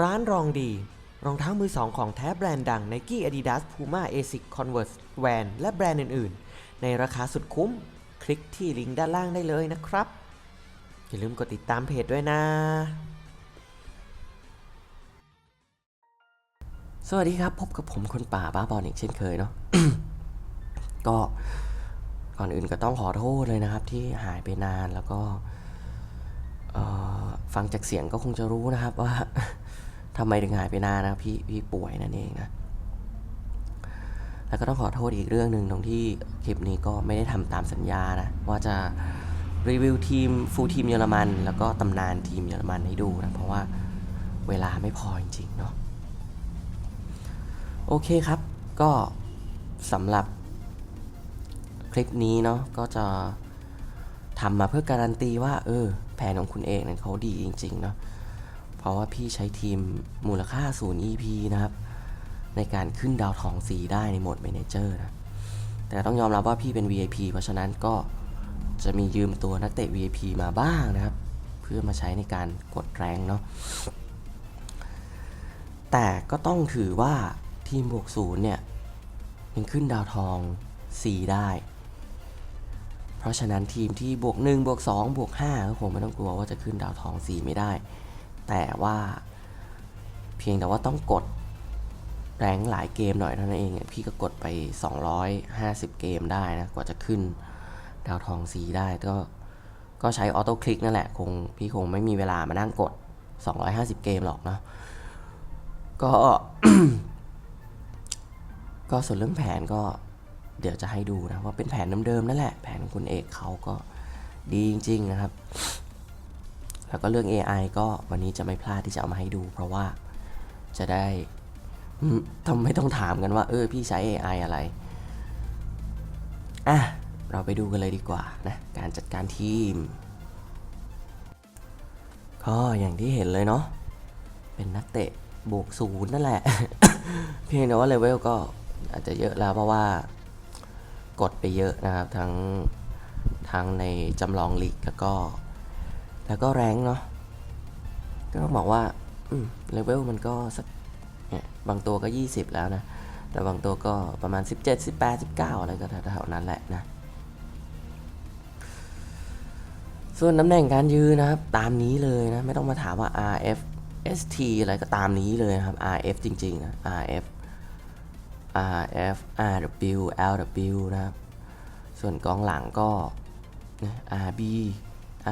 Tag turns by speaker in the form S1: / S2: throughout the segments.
S1: ร้านรองดี รองเท้ามือสองของแท้แบรนด์ดัง Nike Adidas Puma Asics Converse Van และแบรนด์อื่น ๆ ในราคาสุดคุ้ม คลิกที่ลิงก์ด้านล่างได้เลยนะครับ อย่าลืมกดติดตามเพจด้วยนะ สวัสดีครับ พบกับผมคนป่าบ้าบอลอีกเช่นเคยเนาะก็ก่อนอื่นก็ต้องขอโทษเลยนะครับ ที่หายไปนานแล้วก็ฟังจากเสียงก็คงจะรู้นะครับว่า ทำไมถึงหายไปนานนะพี่พี่ป่วยนั่นเองนะ แล้วก็ต้องขอโทษอีกเรื่องหนึ่งตรงที่คลิปนี้ก็ไม่ได้ทำตามสัญญานะ ว่าจะรีวิวทีมฟูลทีมเยอรมัน แล้วก็ตำนานทีมเยอรมันให้ดูนะ เพราะว่าเวลาไม่พอจริงๆเนาะโอเคครับ ก็สำหรับคลิปนี้เนาะก็จะทำมาเพื่อการันตีว่า เออ แผนของคุณเอกนั้นเขาดีจริง ๆ เนาะ เพราะว่าพี่ใช้ทีมมูลค่า 0 EP นะครับ ในการขึ้นดาวทอง4ได้ในโหมด Manager นะ แต่ต้องยอมรับว่าพี่เป็น VIP เพราะฉะนั้นก็จะมียืมตัวนักเตะ VIP มาบ้างนะครับ เพื่อมาใช้ในการกดแรงเนาะ แต่ก็ต้องถือว่าทีมบวกศูนย์เนี่ยยังขึ้นดาวทอง 4 ได้ เพราะฉะนั้นทีมที่บวก 1 บวก 2 บวก5ก็คงไม่ต้องกลัวว่าจะขึ้นดาวทอง 4 ไม่ได้ แต่ว่าเพียงแต่ว่าต้องกดแรงหลายเกมหน่อยเท่านั้นเอง พี่ก็กดไป 250 เกมได้นะ กว่าจะขึ้นดาวทอง4ได้ก็ก็ใช้ออโต้คลิกนั่นแหละคงพี่คงไม่มีเวลามานั่งกด 250 เกมหรอกนะก็ ก็ส่วนเรื่องแผนก็เดี๋ยวจะให้ดูนะว่าเป็นแผนเดิมๆนั่นแหละ แผนของคุณเอกเขาก็ดีจริง ๆ นะครับ แล้วก็เรื่อง AI ก็วันนี้จะไม่พลาดที่จะเอามาให้ดู เพราะว่าจะได้ทำไม่ต้องถามกันว่า เออ พี่ใช้ AI อะไร อะ เราไปดูกันเลยดีกว่านะ การจัดการทีม ก็อย่างที่เห็นเลยเนาะ เป็นนักเตะบวกศูนย์นั่นแหละ เพียงแต่ว่าเลเวลก็อาจจะเยอะแล้วเพราะว่ากดไปเยอะนะครับ ทั้งทั้งในจำลองลีกแล้วก็ แล้วก็แรงเนาะก็ต้องบอกว่าเลเวลมันก็สักเนี่ยบางตัวก็ 20 แล้วนะ แต่บางตัวก็ประมาณ 17 18 19 อะไรก็แถวๆนั้นแหละนะ ส่วนตำแหน่งการยืนนะครับ ตามนี้เลยนะ ไม่ต้องมาถามว่า RF ST อะไรก็ตามนี้เลยนะครับ RF จริงๆนะ RF RF RW LW นะครับ ส่วนกองหลังก็ RB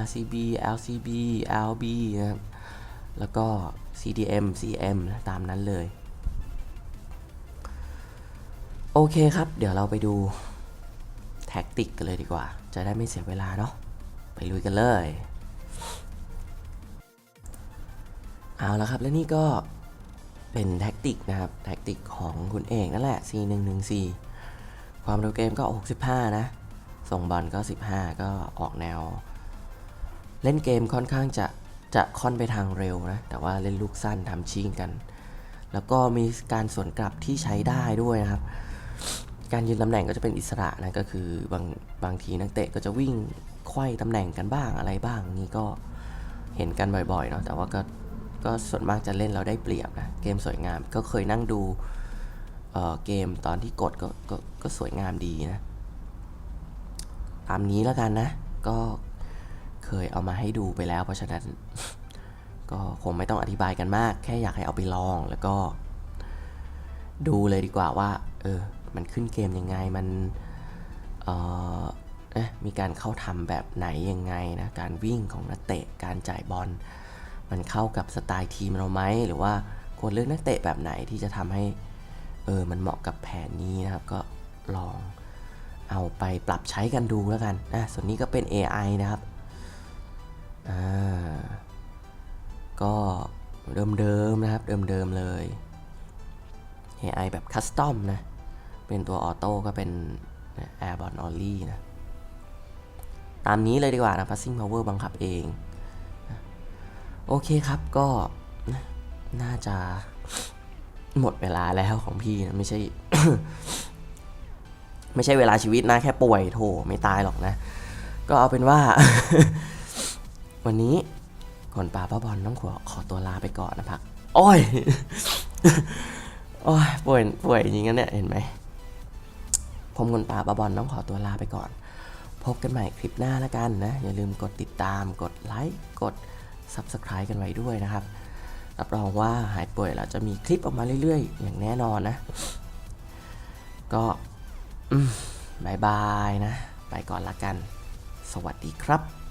S1: RCB LCB LB นะครับ แล้วก็ CDM CM นะตามนั้นเลย โอเคครับ เดี๋ยวเราไปดูแท็กติกกันเลยดีกว่า จะได้ไม่เสียเวลาเนาะ ไปลุยกันเลย เอาละครับ และนี่ก็เป็นแท็กติกนะครับ แท็กติกของคุณเอกนั่นแหละ C114 ความเร็วเกมก็ 65 นะ ส่งบอลก็ 15 ก็ออกแนว เล่นเกมค่อนข้างจะจะค่อนไปทางเร็วนะ แต่ว่าเล่นลูกสั้นทำชิงกัน แล้วก็มีการสวนกลับที่ใช้ได้ด้วยนะครับ การยืนตำแหน่งก็จะเป็นอิสระนะก็คือบางบางทีนักเตะก็จะวิ่งไขว้ตำแหน่งกันบ้างอะไรบ้างนี่ก็เห็นกันบ่อยๆเนาะแต่ว่าก็ก็ส่วนมากจะเล่นเราได้เปรียบนะเกมสวยงามก็เคยนั่งดูเอ่อเกมตอนที่กดก็ก็ก็สวยงามดีนะ ตามนี้แล้วกันนะก็ เคยเอามาให้ดูไปแล้ว เพราะฉะนั้น ก็คงไม่ต้องอธิบายกันมาก แค่อยากให้เอาไปลองแล้วก็ ดูเลยดีกว่าว่า เออ มันขึ้นเกมยังไงมันเออเมีการเข้าทำแบบไหนยังไงนะ การวิ่งของนักเตะ การจ่ายบอล มันเข้ากับสไตล์ทีมเราไหม หรือว่าควรเลือกนักเตะแบบไหนที่จะทำให้ เออ มันเหมาะกับแผนนี้นะครับ ก็ลองเอาไปปรับใช้กันดูแล้วกันนะส่วนนี้ก็เป็น AI นะครับ อ่า ก็เดิมๆนะครับ เดิมๆเลย AI แบบคัสตอมนะ เป็นตัวออโต้ก็เป็น Airborne Only นะ ตามนี้เลยดีกว่านะ Passing Power บังคับเอง โอเคครับก็นะน่าจะหมดเวลาแล้วของพี่นะ ไม่ใช่ ไม่ใช่เวลาชีวิตนะ แค่ป่วยโถไม่ตายหรอกนะ ก็เอาเป็นว่า วันนี้ก่อนป่าป้าบอลต้องขอขอตัวลาไปก่อนนะพักโอ้ยโอ้ยป่วยป่วยจริงๆนะเนี่ยเห็นไหมผมคนป่าบาบอลต้องขอตัวลาไปก่อน พบกันใหม่คลิปหน้าแล้วกันนะ อย่าลืมกดติดตามกดไลค์กด Subscribe กันไว้ด้วยนะครับรับรองว่าหายป่วยแล้วจะมีคลิปออกมาเรื่อย ๆ อย่างแน่นอนนะ ก็บายบายนะ ไปก่อนละกัน สวัสดีครับ